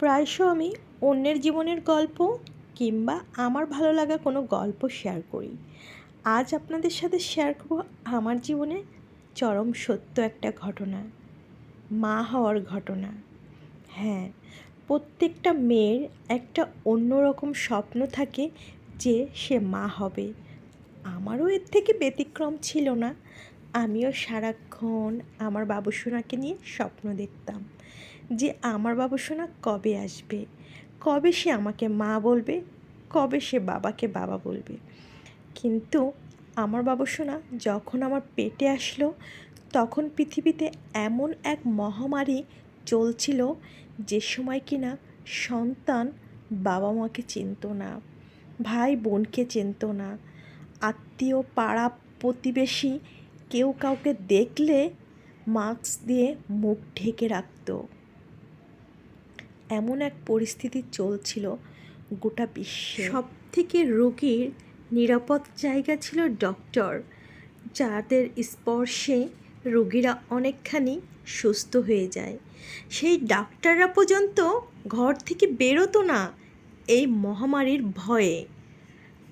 প্রায়শ আমি অন্যের জীবনের গল্প কিংবা আমার ভালো লাগা কোনো গল্প শেয়ার করি। আজ আপনাদের সাথে শেয়ার করব আমার জীবনে চরম সত্য একটা ঘটনা, মা হওয়ার ঘটনা। হ্যাঁ প্রত্যেকটা মেয়ের একটা অন্যরকম স্বপ্ন থাকে যে সে মা হবে। আমারও এর থেকে ব্যতিক্রম ছিল না। আমিও সারাক্ষণ আমার বাবুসোনাকে নিয়ে স্বপ্ন দেখতাম। যে আমার বাবা সোনা কবে আসবে? কবে সে আমাকে মা বলবে? কবে সে বাবাকে বাবা বলবে? কিন্তু আমার বাবা সোনা যখন আমার পেটে আসলো, তখন পৃথিবীতে এমন এক মহামারী চলছিল যে সময় কিনা সন্তান বাবা মাকে চিনত না ভাই বোনকে চিনত না। আত্মীয় পাড়া প্রতিবেশী কেউ কাউকে দেখলে মাস্ক দিয়ে মুখ ঢেকে রাখতো। এমন এক পরিস্থিতি চলছিল গোটা বিশ্বে। সব থেকে রোগীর নিরাপদ জায়গা ছিল ডক্টর, যাদের স্পর্শে রোগীরা অনেকখানি সুস্থ হয়ে যায়। সেই ডাক্তাররা পর্যন্ত ঘর থেকে বেরোতো না এই মহামারীর ভয়ে।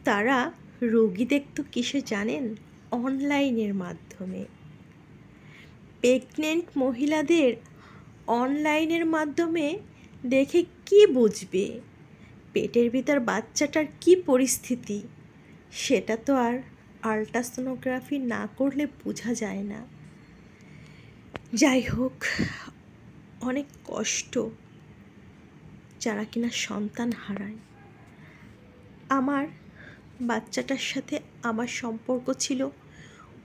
তারা রোগী দেখতো কিসে জানেন? অনলাইনের মাধ্যমে। প্রেগনেন্ট মহিলাদের অনলাইনের মাধ্যমে দেখে কি বুঝবে? পেটের ভিতর বাচ্চাটার কি পরিস্থিতি? সেটা তো আর আলট্রাসোনোগ্রাফি না করলে বোঝা যায় না। যাই হোক অনেক কষ্ট যারা কিনা সন্তান হারায়। আমার বাচ্চাটার সাথে আমার সম্পর্ক ছিল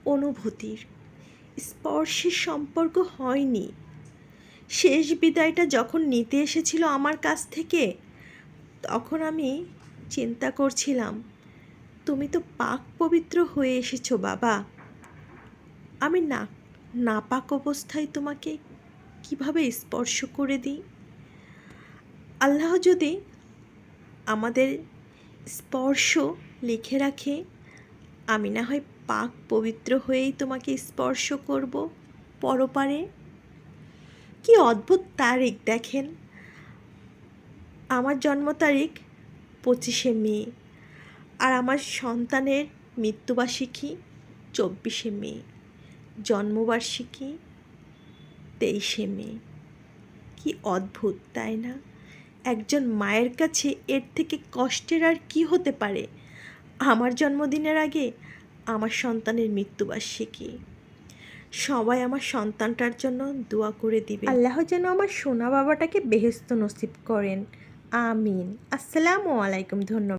অনুভূতির। স্পর্শের সম্পর্ক হয়নি। শেষ বিদায়টা যখন নিতে এসেছিল আমার কাছ থেকে, তখন আমি চিন্তা করছিলাম, তুমি তো পাক পবিত্র হয়ে এসেছ বাবা। আমি না, নাপাক অবস্থায় তোমাকে কীভাবে স্পর্শ করে দিই? আল্লাহ যদি আমাদের স্পর্শ লিখে রাখে, আমি না হয় পাক পবিত্র হয়েই তোমাকে স্পর্শ করব পরপারে। কি অদ্ভুত তারিখ দেখেন? আমার জন্ম তারিখ পঁচিশে মে, আর আমার সন্তানের মৃত্যুবার্ষিকী চব্বিশে মে, জন্মবার্ষিকী তেইশে মে। কি অদ্ভুত, তাই না? একজন মায়ের কাছে এর থেকে কষ্টের আর কি হতে পারে? আমার জন্মদিনের আগে আমার সন্তানের মৃত্যুবার্ষিকী। সবাই আমার সন্তানটার জন্য দোয়া করে দিবে। আল্লাহ যেন আমার সোনা বাবাটাকে বেহেস্ত নসিব করেন। আমিন। আসসালামু আলাইকুম, ধন্যবাদ।